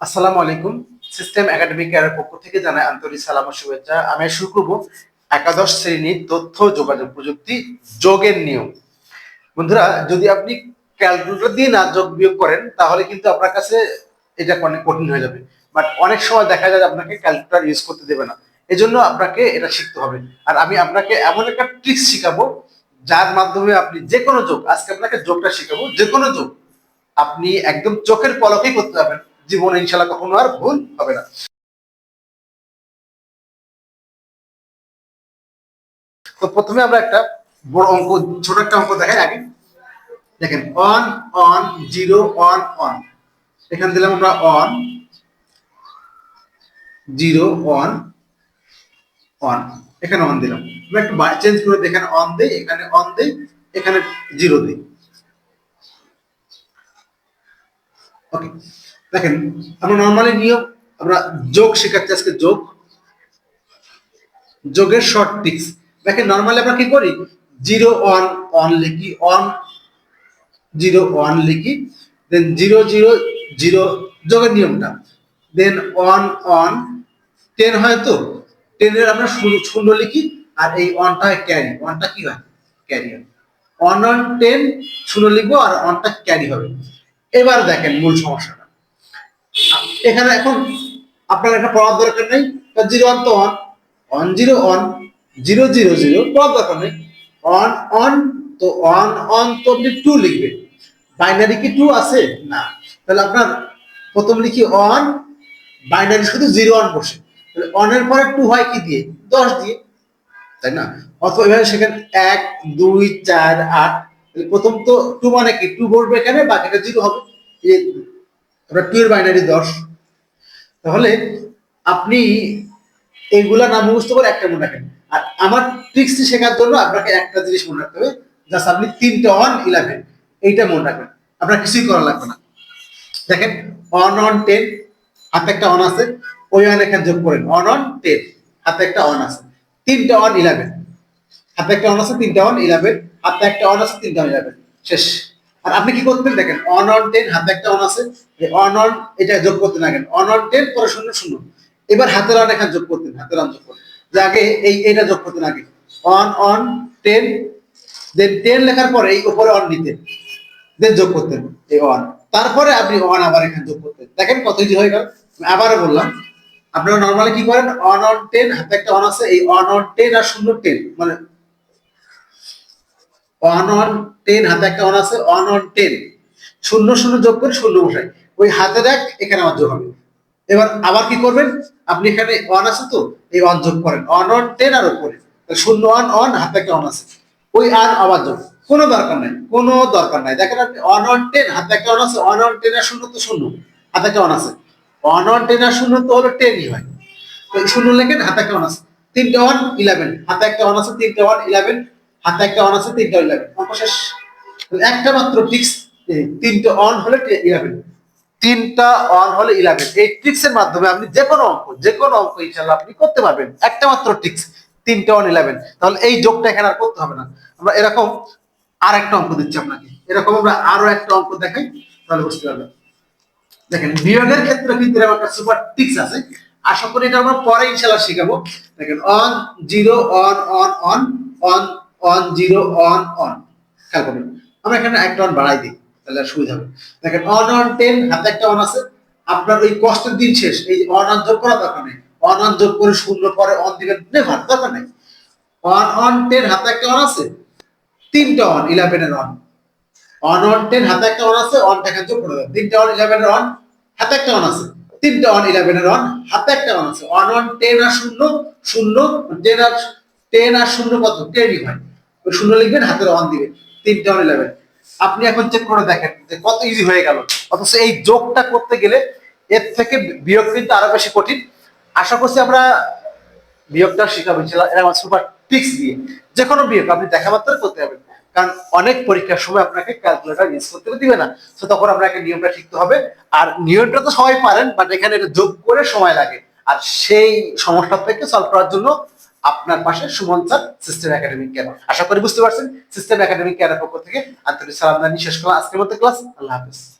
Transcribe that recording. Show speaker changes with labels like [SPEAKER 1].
[SPEAKER 1] আসসালামু আলাইকুম। System academic কেয়ারের পক্ষ থেকে জানাই আন্তরিক সালাম ও শুভেচ্ছা। আমি শুরু করব একাদশ শ্রেণির তথ্য, যোগাযোগ প্রযুক্তি, যোগের নিয়ম। বন্ধুরা, যদি আপনি ক্যালকুলেটর দিয়ে না যোগ বিয়োগ করেন, তাহলে কিন্তু আপনার কাছে এটা অনেক কঠিন হয়ে যাবে। বাট অনেক সময় দেখা যায় আপনাকে ক্যালকুলেটর ইউজ করতে দেবে না। এজন্য আপনাকে এটা শিখতে হবে। আর আমি আপনাকে এমন একটা ট্রিক্স শিখাবো, যার মাধ্যমে আপনি যে কোনো যোগ, আজকে আপনাকে যোগটা শিখাবো, যে কোনো যোগ আপনি একদম চোখের পলকেই করতে পারবেন। জীবনে ইনশাল্লাহ কখনো আর ভুল হবে না। তো প্রথমে আমরা একটা বড় অঙ্ক, ছোট একটা অঙ্ক দেখাই আগে। দেখেন one one zero one one এখানে দিলাম আমরা অন জিরো অন অন এখানে অন দিলাম। আমরা একটু চেঞ্জ করে দেখেন অন দেই, এখানে অন দেই, এখানে জিরো দিই। ওকে দেখেন, আমরা নর্মালি নিয়ম আমরা যোগ শেখাচ্ছি আজকে, যোগ। যোগের শর্ট টিক্স দেখেন নর্মালি আমরা কি করি? জিরো ওয়ান ওয়ান লিখি ওয়ান জিরো ওয়ান লিখি দেন জিরো জিরো জিরো যোগের নিয়মটা। দেন ওয়ান অন টেন হয় তো? টেনের আমরা শূন্য লিখি, আর এই ওয়ানটা হয় ক্যারি ওয়ানটা কি হয়? ক্যারি হয়। অন অন টেন শূন্য লিখব, আর অনটা ক্যারি হবে। এবার দেখেন মূল সমস্যাটা। এখানে এখন আপনার একটা পড়ার দরকার নেই জিরো ওয়ান তো one one zero one zero zero zero পড়ার দরকার নেই। অন অন তো অন অন তো আপনি টু লিখবেন। বাইনারি কি টু আছে? না। তাহলে আপনার প্রথম লিখি অন বাইনারি শুধু জিরো ওয়ান বসে। তাহলে অনের পরে টু হয় কি দিয়ে? দশ দিয়ে। তাই না? অথবা এভাবে সেখানে এক, দুই, চার, আট। প্রথম তো টু মানে কি? টু বসবে এখানে, বাকিটা জিরো হবে। আমরা টু এর বাইনারি দশ। তাহলে আপনি এইগুলা নাম মুখস্থ করে একটা মনে রাখেন। আর আমার ট্রিক্সটি শেখার জন্য আপনাকে একটা জিনিস মনে রাখতে হবে জাস্ট আপনি তিনটে অন ইলেভেন এইটা মনে রাখবেন। আপনার কিছুই করা লাগবে না। দেখেন অন অন টেন হাতে একটা অন আছে, ওই অন এখানে যোগ করেন। অন অন টেন হাতে একটা অন আছে। তিনটা অন ইলেভেন হাতে একটা অন আছে, তিনটা অন ইলেভেন হাতে একটা অন আছে, তিনটা অন ইলেভেন শেষ। আর আপনি কি করতেন দেখেন অন অন টেন হাতে একটা অন আছে অন অন এটা যোগ করতেন আগে অন টেন পরে শূন্য শূন্য। এবার হাতের অন এখানে যোগ করতেন, হাতের অন যোগ করতেন। যে আগে এই এটা যোগ করতেন আগে। One one ten then ten লেখার পরে এই উপরে অন নিতেন দেন যোগ করতেন, এই অন তারপরে আপনি অন আবার এখানে যোগ করতেন। দেখেন কত ইজি হয়ে গেল। আবারও বললাম, আপনারা নর্মালি কি করেন? অন অন টেন হাতে একটা অন আছে, এই অন অন টেন আর শূন্য টেন মানে অন অন টেন হাতে একটা অন আছে অন অন টেন শূন্য শূন্য যোগ করে শূন্য বসাই। ওই হাতের এক এখানে অন যোগ হবে। এবার আবার কি করবেন? আপনি এখানে অন আছে তো, এই অন যোগ করেন। অন অন টেন আর উপরে। শূন্য অন অন হাতে একটা অন আছে। ওই আর আবার যোগ। কোনো দরকার নাই, কোনো দরকার নাই। দেখেন আপনি অন অন টেন হাতে একটা অন আছে অন অন টেন আর শূন্য তো শূন্য। হাতে একটা অন আছে। অন অন টেন আর শূন্য তো হলো টেনই হয়। তো শূন্য লেখেন, হাতে একটা অন আছে। তিনটে অন ইলেভেন হাতে একটা অন আছে, তিনটে অন ইলেভেন হাতে একটা অন আছে, তিনটা ইলেভেন অঙ্ক শেষ। একটা মাত্র টিক্স তিনটে অন হলে ইলেভেন তিনটা অন হলে ইলেভেন এই ট্রিক্স এর মাধ্যমে আপনি যে কোনো অঙ্ক, যে কোনো অঙ্ক ইনশাল্লাহ আপনি করতে পারবেন। একটা মাত্র ট্রিক্স তিনটা অন ইলেভেন তাহলে এই যোগটা এখানে আর করতে হবে না। আমরা এরকম আর একটা অঙ্ক দিচ্ছি আপনাকে। এরকম আমরা আরও একটা অঙ্ক দেখাই, তাহলে বুঝতে পারবেন। দেখেন বিয়োগের ক্ষেত্রে কিন্তু এরকম একটা সুপার টিক্স আছে। আশা করি এটা আমরা পরে ইনশাল্লাহ শিখাবো। দেখেন one zero one one one one one zero one one খেয়াল করবেন, আমরা এখানে একটা অন বাড়াই দিই, তাহলে সুবিধা হবে। দেখেন অন অন টেন হাতে একটা অন আছে। আপনার ওই কষ্টের দিন শেষ, এই অন অন যোগ করা দরকার নেই। অন অন যোগ করে শূন্য পরে অন দিবেন নেভার দরকার নেই। অন অন টেন হাতে একটা অন আছে। তিনটা অন ইলেভেনের অন অন অন টেন হাতে একটা অন আছে অন টাকা যোগ করে দেন। তিনটা অন ইলেভেনের অন হাতে একটা অন আছে। তিনটা অন ইলেভেনের অন হাতে একটা অন আছে। অন অন টেন আর শূন্য শূন্য আর টেন আর শূন্য কত? টেনই হয়। শূন্য লিখবেন, হাতের অন দিবেন, তিনটা অন ইলেভেন আপনি এখন চেক করে দেখেন যে কত ইজি হয়ে গেল। অথচ এই যোগটা করতে গেলে এর থেকে বিয়োগ কিন্তু আরও বেশি কঠিন। আশা করছি আমরা বিয়োগটা শিখাবো ইনশাল্লাহ এরকম সুপার টিক্স দিয়ে যে কোনো বিয়োগ আপনি দেখা মাত্র করতে পারবেন। কারণ অনেক পরীক্ষার সময় আপনাকে ক্যালকুলেটর ইউজ করতে দিবে না। তো তখন আপনাকে নিয়মটা শিখতে হবে। আর নিয়মটা তো সবাই পারেন বাট এখানে এটা যোগ করে সময় লাগে। আর সেই সমস্যা থেকে সলভ করার জন্য আপনার পাশে Suman sir system academic care আশা করি বুঝতে পারছেন সিস্টেম একাডেমিক কেয়ারের পক্ষ থেকে আন্তরিক সালাম জানিয়ে শেষ করলাম। আজকের মতো ক্লাস, আল্লাহ হাফিজ।